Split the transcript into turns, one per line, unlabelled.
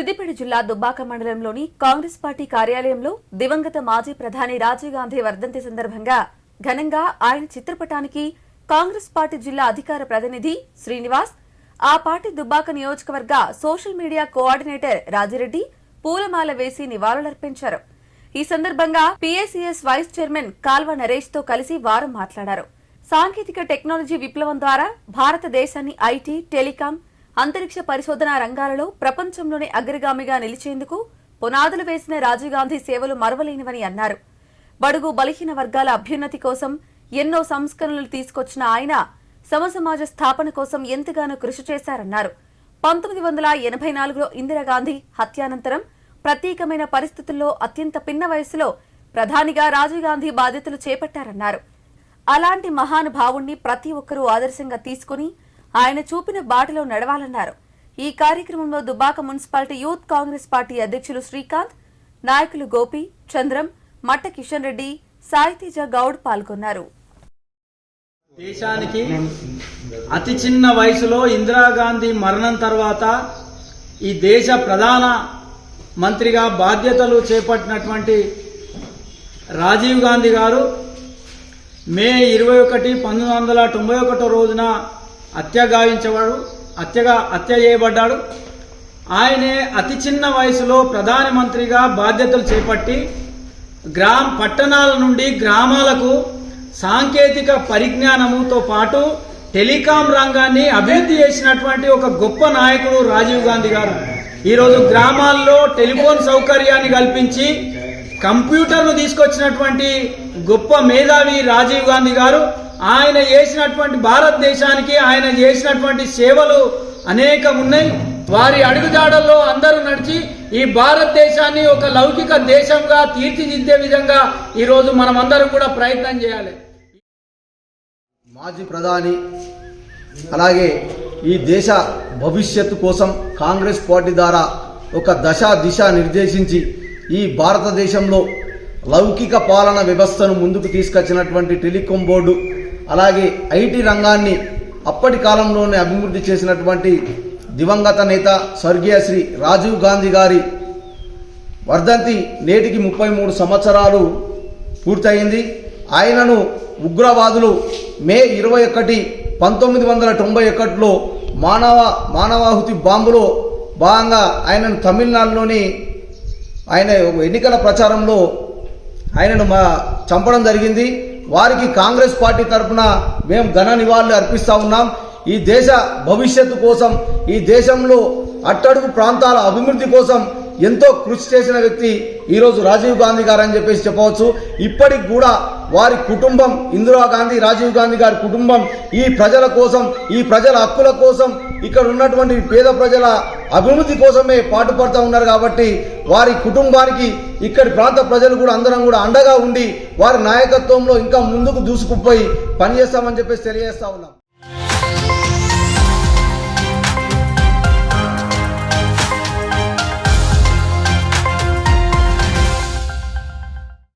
జిల్లా దుబ్బాక మండలంలోని కాంగ్రెస్ పార్టీ కార్యాలయంలో దివంగత మాజీ ప్రధాని రాజీవ్ గాంధీ వర్ధంతి సందర్భంగా ఘనంగా ఆయన చిత్రపటానికి కాంగ్రెస్ పార్టీ జిల్లా అధికార ప్రతినిధి శ్రీనివాస్ ఆ పార్టీ దుబ్బాక నియోజకవర్గ సోషల్ మీడియా కోఆర్డినేటర్ రాజిరెడ్డి పూలమాల వేసి నివాళులర్పించారు. ఈ సందర్భంగా పీఏసీఎస్ వైస్ చైర్మన్ కాల్వ నరేష్తో కలిసి వారు మాట్లాడారు. సాంకేతిక టెక్నాలజీ విప్లవం ద్వారా భారతదేశాన్ని ఐటీ టెలికాం అంతరిక్ష పరిశోధన రంగాలలో ప్రపంచంలోనే అగ్రగామిగా నిలిచేందుకు పునాదులు వేసిన రాజీవ్ గాంధీ సేవలు మరవలేనివని అన్నారు. బడుగు బలహీన వర్గాల అభ్యున్నతి కోసం ఎన్నో సంస్కరణలు తీసుకొచ్చిన ఆయన సమసమాజ స్థాపన కోసం ఎంతగానో కృషి చేశారన్నారు. పంతొమ్మిది వందల ఎనభై నాలుగులో ఇందిరాగాంధీ హత్యానంతరం ప్రత్యేకమైన పరిస్థితుల్లో అత్యంత పిన్న వయసులో ప్రధానిగా రాజీవ్ గాంధీ బాధ్యతలు చేపట్టారన్నారు. అలాంటి మహానుభావుణ్ణి ప్రతి ఒక్కరూ ఆదర్శంగా తీసుకుని ఆయన చూపిన బాటలో నడవాలన్నారు. ఈ కార్యక్రమంలో Dubaka municipality youth Congress party అధ్యక్షులు శ్రీకాంత్ నాయకులు గోపి చంద్రం మట్ట కిషన్ రెడ్డి సాయితేజ గౌడ్ పాల్గొన్నారు.
దేశానికి అతి చిన్న వయసులో ఇందిరాగాంధీ మరణం తర్వాత ఈ దేశ ప్రధాన మంత్రిగా బాధ్యతలు చేపట్టినటువంటి రాజీవ్ గాంధీ గారు మే ఇరవై ఒకటి పంతొమ్మిది వందల తొంభై ఒకటో రోజున అత్యగాయించేవాడు అత్యగా హత్యగా హత్య చేయబడ్డాడు ఆయనే అతి చిన్న వయసులో ప్రధానమంత్రిగా బాధ్యతలు చేపట్టి గ్రామ పట్టణాల నుండి గ్రామాలకు సాంకేతిక పరిజ్ఞానముతో పాటు టెలికాం రంగాన్ని అభివృద్ధి చేసినటువంటి ఒక గొప్ప నాయకుడు రాజీవ్ గాంధీ గారు. ఈరోజు గ్రామాల్లో టెలిఫోన్ సౌకర్యాన్ని కల్పించి కంప్యూటర్ను తీసుకొచ్చినటువంటి గొప్ప మేధావి రాజీవ్ గాంధీ గారు ఆయన చేసినటువంటి భారతదేశానికి ఆయన చేసినటువంటి సేవలు అనేకం ఉన్నాయి వారి అడుగుజాడల్లో అందరూ నడిచి ఈ భారతదేశాన్ని ఒక లౌకిక దేశంగా తీర్చిదిద్దే విధంగా ఈరోజు మనమందరం కూడా ప్రయత్నం చేయాలి.
మాజీ ప్రధాని అలాగే ఈ దేశ భవిష్యత్తు కోసం కాంగ్రెస్ పార్టీ ద్వారా ఒక దశ దిశ నిర్దేశించి ఈ భారతదేశంలో లౌకిక పాలన వ్యవస్థను ముందుకు తీసుకొచ్చినటువంటి టెలికాం బోర్డు అలాగే ఐటీ రంగాన్ని అప్పటి కాలంలోనే అభివృద్ధి చేసినటువంటి దివంగత నేత స్వర్గీయ శ్రీ రాజీవ్ గాంధీ గారి వర్ధంతి నేటికి ముప్పై మూడు సంవత్సరాలు పూర్తయింది. ఆయనను ఉగ్రవాదులు మే ఇరవై ఒకటి పంతొమ్మిది వందల తొంభై ఒకటిలో మానవ మానవాహుతి బాంబులో భాగంగా ఆయనను తమిళనాడులోని ఆయన ఎన్నికల ప్రచారంలో ఆయనను మా చంపడం జరిగింది. వారికి కాంగ్రెస్ పార్టీ తరఫున మేము ఘన నివాళులు అర్పిస్తూ ఉన్నాం. ఈ దేశ భవిష్యత్తు కోసం ఈ దేశంలో అట్టడుగు ప్రాంతాల అభివృద్ధి కోసం ఎంతో కృషి చేసిన వ్యక్తి ఈరోజు రాజీవ్ గాంధీ గారు అని చెప్పేసి చెప్పవచ్చు. ఇప్పటికి కూడా వారి కుటుంబం ఇందిరాగాంధీ రాజీవ్ గాంధీ గారి కుటుంబం ఈ ప్రజల కోసం ఈ ప్రజల హక్కుల కోసం ఇక్కడ ఉన్నటువంటి పేద ప్రజల అభివృద్ధి కోసమే పాటుపడుతూ ఉన్నారు కాబట్టి వారి కుటుంబానికి ఇక్కడి ప్రాంత ప్రజలు కూడా అందరం కూడా అండగా ఉండి వారి నాయకత్వంలో ఇంకా ముందుకు దూసుకుపోయి పనిచేస్తామని చెప్పేసి తెలియజేస్తా ఉన్నాం.